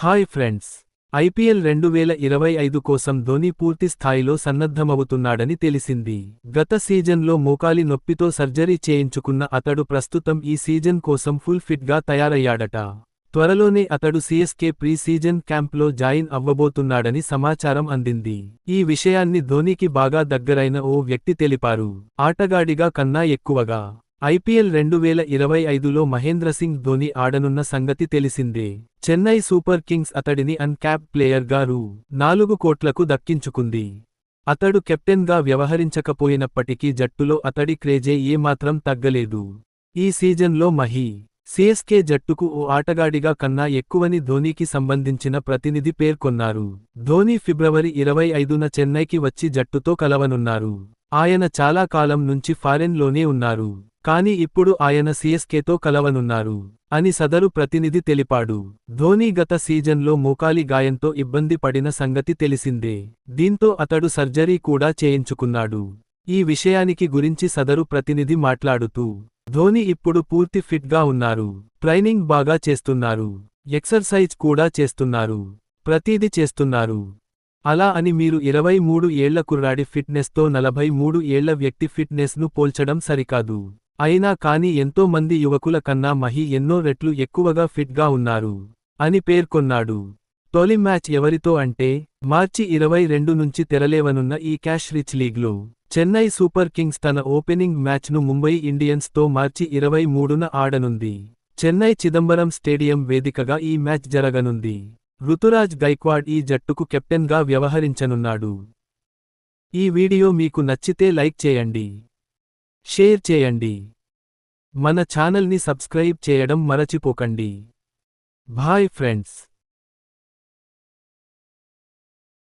Hi friends. IPL రెండు వేల ఇరవై ఐదు కోసం ధోని పూర్తి స్థాయిలో సన్నద్ధమవుతున్నాడని తెలిసింది. గత సీజన్లో మోకాలి నొప్పితో సర్జరీ చేయించుకున్న అతడు ప్రస్తుతం ఈ సీజన్ కోసం ఫుల్ ఫిట్గా తయారయ్యాడట. త్వరలోనే అతడు సీఎస్కే ప్రీ సీజన్ క్యాంప్లో జాయిన్ అవ్వబోతున్నాడని సమాచారం అందింది. ఈ విషయాన్ని ధోనీకి బాగా దగ్గరైన ఓ వ్యక్తి తెలిపారు. ఆటగాడిగా కన్నా ఎక్కువగా ఐపీఎల్ రెండు వేల ఇరవై ఐదులో మహేంద్ర సింగ్ ధోని ఆడనున్న సంగతి తెలిసిందే. చెన్నై సూపర్ కింగ్స్ అతడిని అన్క్యాప్ ప్లేయర్గా రూ. నాలుగు కోట్లకు దక్కించుకుంది. అతడు కెప్టెన్గా వ్యవహరించకపోయినప్పటికీ జట్టులో అతడి క్రేజే ఏమాత్రం తగ్గలేదు. ఈ సీజన్లో మహి సిఎస్కే జట్టుకు ఓ ఆటగాడిగా కన్నా ఎక్కువని ధోనీకి సంబంధించిన ప్రతినిధి పేర్కొన్నారు. ధోని ఫిబ్రవరి ఇరవై ఐదున చెన్నైకి వచ్చి జట్టుతో కలవనున్నారు. ఆయన చాలా కాలం నుంచి ఫారెన్లోనే ఉన్నారు. కాని ఇప్పుడు ఆయన సిఎస్కేతో కలవనున్నారు అని సదరు ప్రతినిధి తెలిపాడు. ధోనీ గత సీజన్లో మోకాలి గాయంతో ఇబ్బంది పడిన సంగతి తెలిసిందే. దీంతో అతడు సర్జరీ కూడా చేయించుకున్నాడు. ఈ విషయానికి గురించి సదరు ప్రతినిధి మాట్లాడుతూ ధోని ఇప్పుడు పూర్తి ఫిట్గా ఉన్నారు. ట్రైనింగ్ బాగా చేస్తున్నారు. ఎక్సర్సైజ్ కూడా చేస్తున్నారు. ప్రతీది చేస్తున్నారు. అలా అని మీరు ఇరవై మూడు ఏళ్ళ కుర్రాడి ఫిట్నెస్తో నలభై మూడు ఏళ్ళ వ్యక్తి ఫిట్నెస్ను పోల్చడం సరికాదు. అయినా కాని ఎంతో మంది యువకుల కన్నా మహి ఎన్నో రెట్లు ఎక్కువగా ఫిట్గా ఉన్నారు అని పేర్కొన్నాడు. తొలి మ్యాచ్ ఎవరితో అంటే మార్చి ఇరవై రెండు నుంచి తెరలేవనున్న ఈ క్యాష్ రిచ్ లీగ్లో చెన్నై సూపర్ కింగ్స్ తన ఓపెనింగ్ మ్యాచ్ను ముంబై ఇండియన్స్తో మార్చి ఇరవై మూడున ఆడనుంది. చెన్నై చిదంబరం స్టేడియం వేదికగా ఈ మ్యాచ్ జరగనుంది. రుతురాజ్ గైక్వాడ్ ఈ జట్టుకు కెప్టెన్గా వ్యవహరించనున్నాడు. ఈ వీడియో మీకు నచ్చితే లైక్ చేయండి. షేర్ చేయండి. మన ఛానల్ని సబ్స్క్రైబ్ చేయడం మరచిపోకండి. Bye friends.